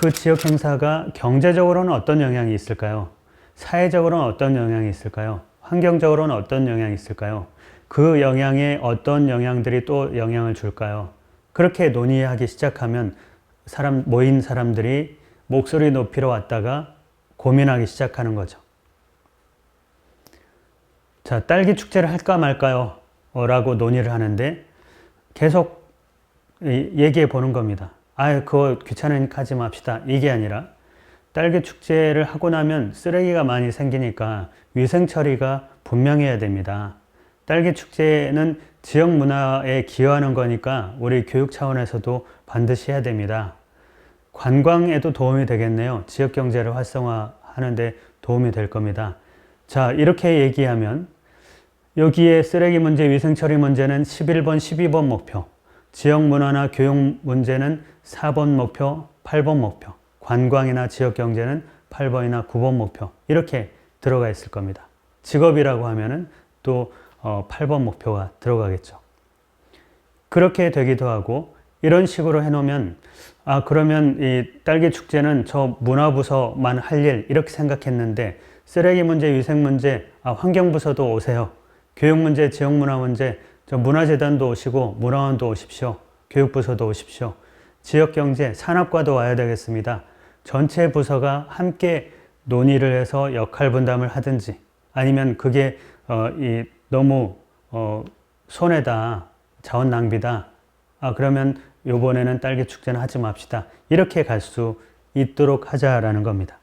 그 지역 행사가 경제적으로는 어떤 영향이 있을까요? 사회적으로는 어떤 영향이 있을까요? 환경적으로는 어떤 영향이 있을까요? 그 영향에 어떤 영향들이 또 영향을 줄까요? 그렇게 논의하기 시작하면 사람, 모인 사람들이 목소리 높이러 왔다가 고민하기 시작하는 거죠. 자, 딸기 축제를 할까 말까요? 어, 라고 논의를 하는데 계속 이- 얘기해 보는 겁니다. 아, 그거 귀찮으니까 하지 맙시다. 이게 아니라 딸기 축제를 하고 나면 쓰레기가 많이 생기니까 위생 처리가 분명해야 됩니다. 딸기 축제는 지역 문화에 기여하는 거니까 우리 교육 차원에서도 반드시 해야 됩니다. 관광에도 도움이 되겠네요. 지역 경제를 활성화하는데 도움이 될 겁니다. 자, 이렇게 얘기하면 여기에 쓰레기 문제, 위생 처리 문제는 11번, 12번 목표, 지역 문화나 교육 문제는 4번 목표, 8번 목표, 관광이나 지역 경제는 8번이나 9번 목표 이렇게 들어가 있을 겁니다. 직업이라고 하면은 또 어, 8번 목표가 들어가겠죠. 그렇게 되기도 하고 이런 식으로 해놓으면 아 그러면 이 딸기 축제는 저 문화부서만 할 일 이렇게 생각했는데 쓰레기 문제, 위생 문제, 아 환경부서도 오세요. 교육 문제, 지역 문화 문제, 저 문화재단도 오시고 문화원도 오십시오. 교육부서도 오십시오. 지역 경제, 산업과도 와야 되겠습니다. 전체 부서가 함께 논의를 해서 역할 분담을 하든지 아니면 그게 어, 이 너무 어, 손해다, 자원 낭비다. 아 그러면 요번에는 딸기 축제는 하지 맙시다. 이렇게 갈 수 있도록 하자라는 겁니다.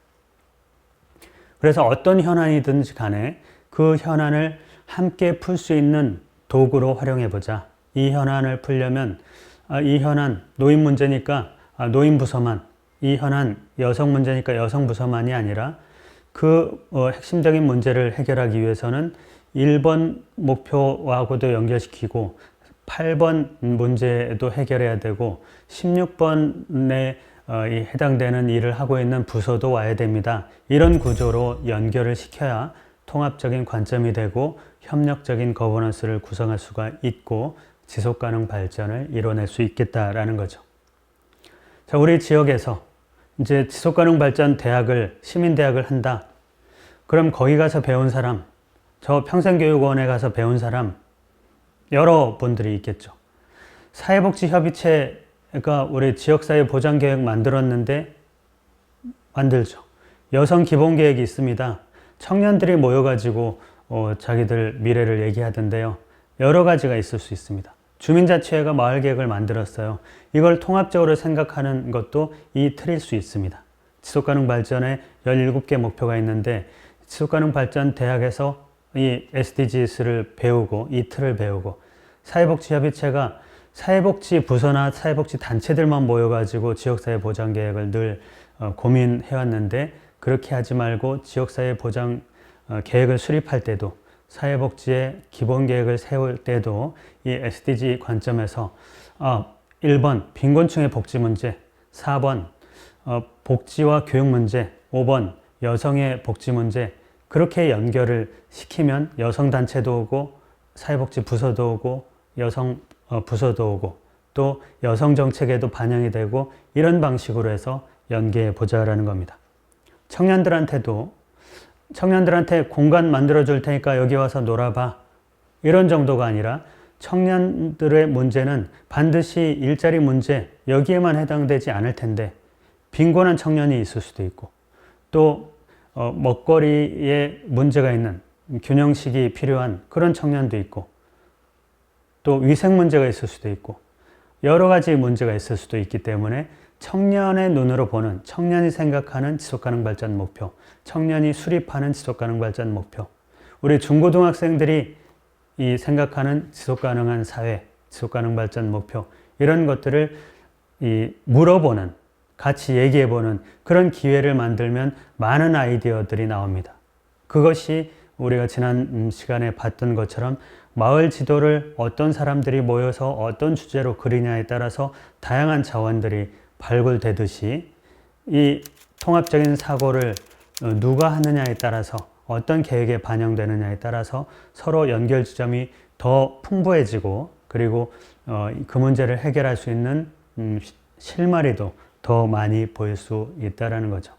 그래서 어떤 현안이든지 간에 그 현안을 함께 풀 수 있는 도구로 활용해 보자. 이 현안을 풀려면 아, 이 현안 노인 문제니까 아, 노인 부서만, 이 현안 여성 문제니까 여성 부서만이 아니라 그 어, 핵심적인 문제를 해결하기 위해서는 1번 목표하고도 연결시키고 8번 문제도 해결해야 되고 16번에 어, 이 해당되는 일을 하고 있는 부서도 와야 됩니다. 이런 구조로 연결을 시켜야 통합적인 관점이 되고 협력적인 거버넌스를 구성할 수가 있고 지속 가능 발전을 이뤄낼 수 있겠다라는 거죠. 자, 우리 지역에서 이제 지속 가능 발전 대학을 시민 대학을 한다. 그럼 거기 가서 배운 사람, 저 평생교육원에 가서 배운 사람 여러 분들이 있겠죠. 사회복지협의체가 우리 지역사회 보장계획 만들었는데 만들죠. 여성 기본계획이 있습니다. 청년들이 모여가지고 어, 자기들 미래를 얘기하던데요. 여러 가지가 있을 수 있습니다. 주민자치회가 마을 계획을 만들었어요. 이걸 통합적으로 생각하는 것도 이 틀일 수 있습니다. 지속가능 발전에 17개 목표가 있는데 지속가능 발전 대학에서 이 SDGs를 배우고 이 틀을 배우고 사회복지협의체가 사회복지 부서나 사회복지 단체들만 모여가지고 지역사회 보장 계획을 늘 어, 고민해왔는데 그렇게 하지 말고 지역사회 보장 어, 계획을 수립할 때도 사회복지의 기본 계획을 세울 때도 이 SDG 관점에서 어, 1번 빈곤층의 복지 문제, 4번 어, 복지와 교육 문제, 5번 여성의 복지 문제 그렇게 연결을 시키면 여성 단체도 오고 사회복지 부서도 오고 여성 어, 부서도 오고 또 여성 정책에도 반영이 되고 이런 방식으로 해서 연계해 보자라는 겁니다. 청년들한테도 청년들한테 공간 만들어 줄 테니까 여기 와서 놀아봐. 이런 정도가 아니라 청년들의 문제는 반드시 일자리 문제 여기에만 해당되지 않을 텐데 빈곤한 청년이 있을 수도 있고 또 어, 먹거리에 문제가 있는 균형식이 필요한 그런 청년도 있고 또 위생 문제가 있을 수도 있고 여러 가지 문제가 있을 수도 있기 때문에 청년의 눈으로 보는 청년이 생각하는 지속가능 발전 목표, 청년이 수립하는 지속가능 발전 목표, 우리 중고등학생들이 이 생각하는 지속가능한 사회, 지속가능 발전 목표 이런 것들을 이 물어보는 같이 얘기해보는 그런 기회를 만들면 많은 아이디어들이 나옵니다. 그것이 우리가 지난 시간에 봤던 것처럼 마을 지도를 어떤 사람들이 모여서 어떤 주제로 그리냐에 따라서 다양한 자원들이 발굴되듯이 이 통합적인 사고를 누가 하느냐에 따라서 어떤 계획에 반영되느냐에 따라서 서로 연결 지점이 더 풍부해지고 그리고 어, 그 문제를 해결할 수 있는 음, 실마리도 더 많이 보일 수 있다라는 거죠.